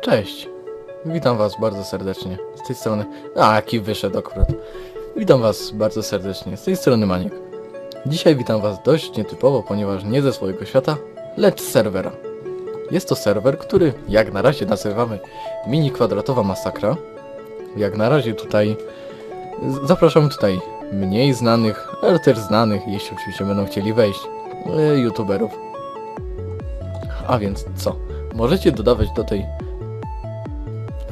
Cześć. Witam was bardzo serdecznie. Z tej strony... A, jaki wyszedł akurat. Witam was bardzo serdecznie. Z tej strony Maniek. Dzisiaj witam was dość nietypowo, ponieważ nie ze swojego świata, lecz z serwera. Jest to serwer, który jak na razie nazywamy mini kwadratowa masakra. Jak na razie tutaj z- zapraszamy tutaj mniej znanych, ale też znanych, jeśli oczywiście będą chcieli wejść, e, youtuberów. A więc co? Możecie dodawać do tej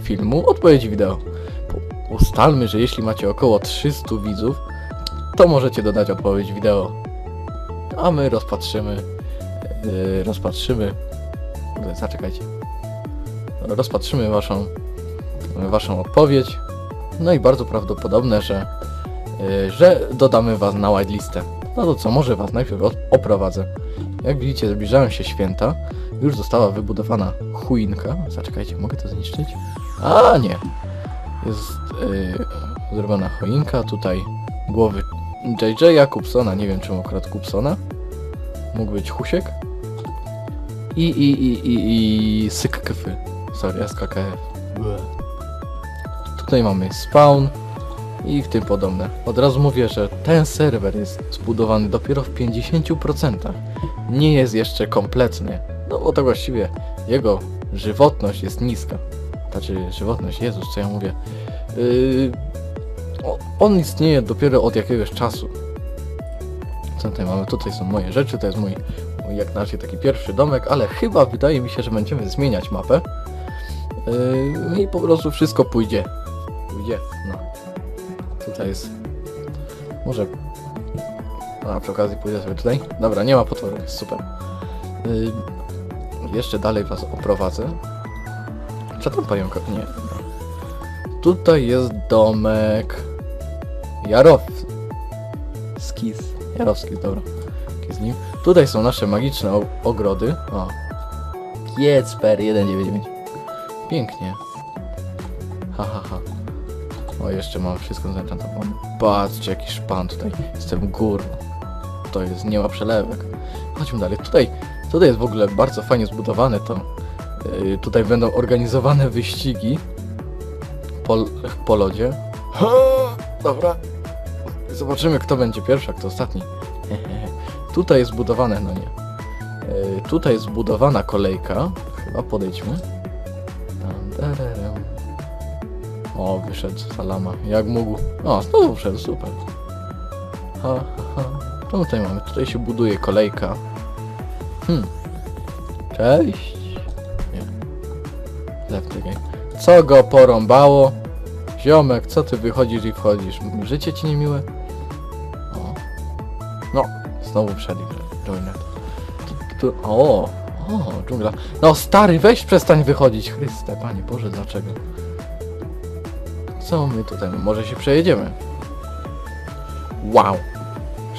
filmu odpowiedzi wideo. Ustalmy, że jeśli macie około 300 widzów, to możecie dodać odpowiedź wideo. A my rozpatrzymy, yy, rozpatrzymy, zaczekajcie, rozpatrzymy waszą, waszą odpowiedź. No i bardzo prawdopodobne, że, yy, że dodamy was na whitelistę. No to co, może was najpierw oprowadzę. Jak widzicie, zbliżają się święta. Już została wybudowana choinka. Zaczekajcie, mogę to zniszczyć? A nie. Jest yy, zrobiona choinka. Tutaj głowy JJ'a, Kupsona. Nie wiem czemu akurat Kupsona. Mógł być Husiek. I, i, i, i, i Sykkfy. Sorry, SKKF. Tutaj mamy spawn i tym podobne. Od razu mówię, że ten serwer jest zbudowany dopiero w 50%. Nie jest jeszcze kompletny. No bo to właściwie jego żywotność jest niska. Znaczy żywotność, Jezus, co ja mówię. Yy, on istnieje dopiero od jakiegoś czasu. Co tutaj mamy? Tutaj są moje rzeczy, to jest mój, mój jak na razie taki pierwszy domek, ale chyba wydaje mi się, że będziemy zmieniać mapę. Yy, I po prostu wszystko pójdzie. Pójdzie, no. Tutaj jest... Może... A przy okazji pójdę sobie tutaj. Dobra, nie ma potworów, jest super. Yy, jeszcze dalej was oprowadzę. Co tam pająka? Nie. Tutaj jest domek Jarow. Skis. Jarowski, dobra. Z nim. Tutaj są nasze magiczne ogrody. O. Kiecper 199. Pięknie. Ha, ha, ha. O, jeszcze mam wszystko zenchantowane. Patrzcie, jaki szpan tutaj. Jestem górą. To jest, nie ma przelewek. Chodźmy dalej. Tutaj, tutaj jest w ogóle bardzo fajnie zbudowane to. Yy, tutaj będą organizowane wyścigi po, po lodzie. Ha, dobra. Zobaczymy, kto będzie pierwszy, a kto ostatni. tutaj jest zbudowane, no nie. Yy, tutaj jest zbudowana kolejka. Chyba podejdźmy. O, wyszedł salama. Jak mógł. O, znowu wszedł, super. Ha, ha, ha. Co tutaj mamy? Tutaj się buduje kolejka. Hmm. Cześć. Nie. Left again. Co go porąbało? Ziomek, co ty wychodzisz i wchodzisz? Życie ci niemiłe? O. No, znowu wszedł Joinet. Tu, o, o, dżungla. No stary, weź przestań wychodzić. Chryste, Panie Boże, dlaczego? Co my tutaj? Może się przejedziemy? Wow.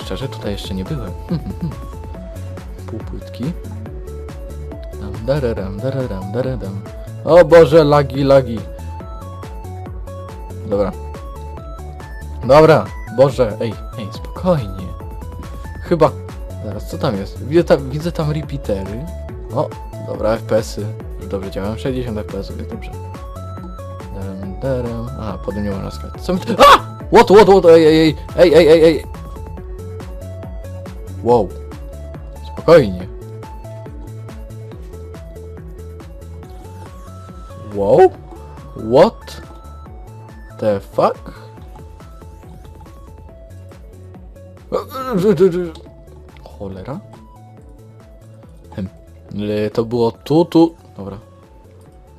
Szczerze, tutaj jeszcze nie byłem. Półpłytki. Dam, dararam, dararam, dararam. O Boże, lagi, lagi. Dobra. Dobra, Boże, ej, ej, spokojnie. Chyba... Zaraz, co tam jest? Widzę tam, widzę tam repeatery. O, dobra, FPS-y. Dobrze działają. 60 FPS-ów jest dobrze. Daram, daram. A, nie można skakać. Co mi... A! What, what, what, ej, ej, ej, ej, ej, ej. Wow. Spokojnie. Wow? What the fuck? Cholera? Hm. E, To było tu, tu. Dobra.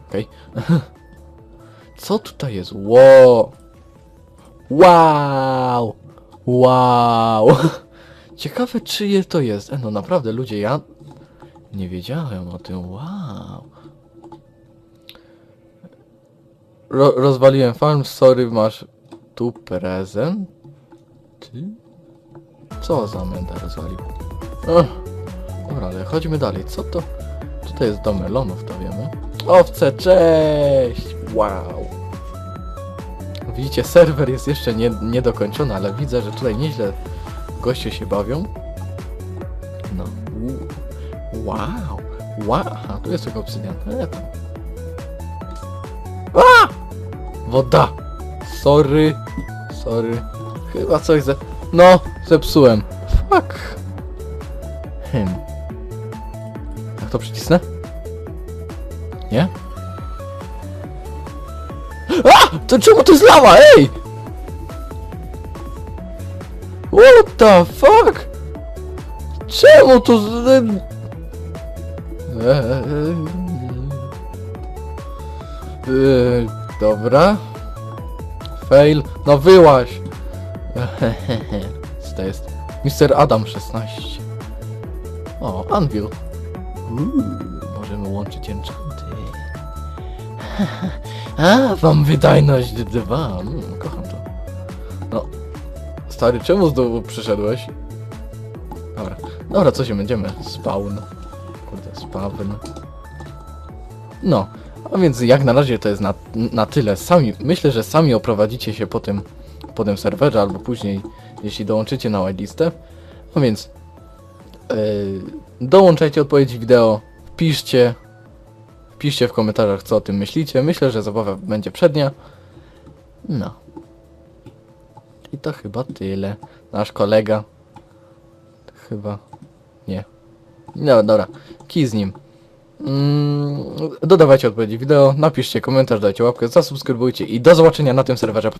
Okej. Co tutaj jest? Wow! Wow! Wow! Ciekawe czyje to jest. E, no naprawdę ludzie, ja nie wiedziałem o tym. Wow! Ro rozwaliłem farm, sorry, masz tu prezent? Co za menda rozwalił? Ech. Dobra, ale chodźmy dalej. Co to? Tutaj jest dom melonów, to wiemy. Owce, cześć! Wow! Widzicie, serwer jest jeszcze nie, niedokończony, ale widzę, że tutaj nieźle goście się bawią. No. Wow! Wow! Aha, tu jest tylko obsydian. A! Woda! Sorry. Sorry. Chyba coś ze... No, zepsułem. Fuck. Hmm. Jak to przycisnę? Nie? A! To czemu to jest lawa? Ej! What the fuck? Czemu to z... Eee, dobra. Fail. No wyłaś. Co to jest? Mr. Adam 16. O, Anvil. Uuu, możemy łączyć enchanty. A, mam wydajność 2. Mm, kocham. Stary, czemu znowu przyszedłeś? Dobra. Dobra, co się będziemy? Spawn. Kurde, spawn. No. A więc jak na razie to jest na, na tyle. Sami, myślę, że sami oprowadzicie się po tym, po tym serwerze, albo później, jeśli dołączycie na whitelistę. No więc yy, dołączajcie odpowiedzi wideo, wpiszcie, wpiszcie w komentarzach co o tym myślicie. Myślę, że zabawa będzie przednia. No. I to chyba tyle. Nasz kolega. Chyba. Nie. No dobra. Kij z nim. Mm, dodawajcie odpowiedzi wideo, napiszcie komentarz, dajcie łapkę, zasubskrybujcie i do zobaczenia na tym serwerze.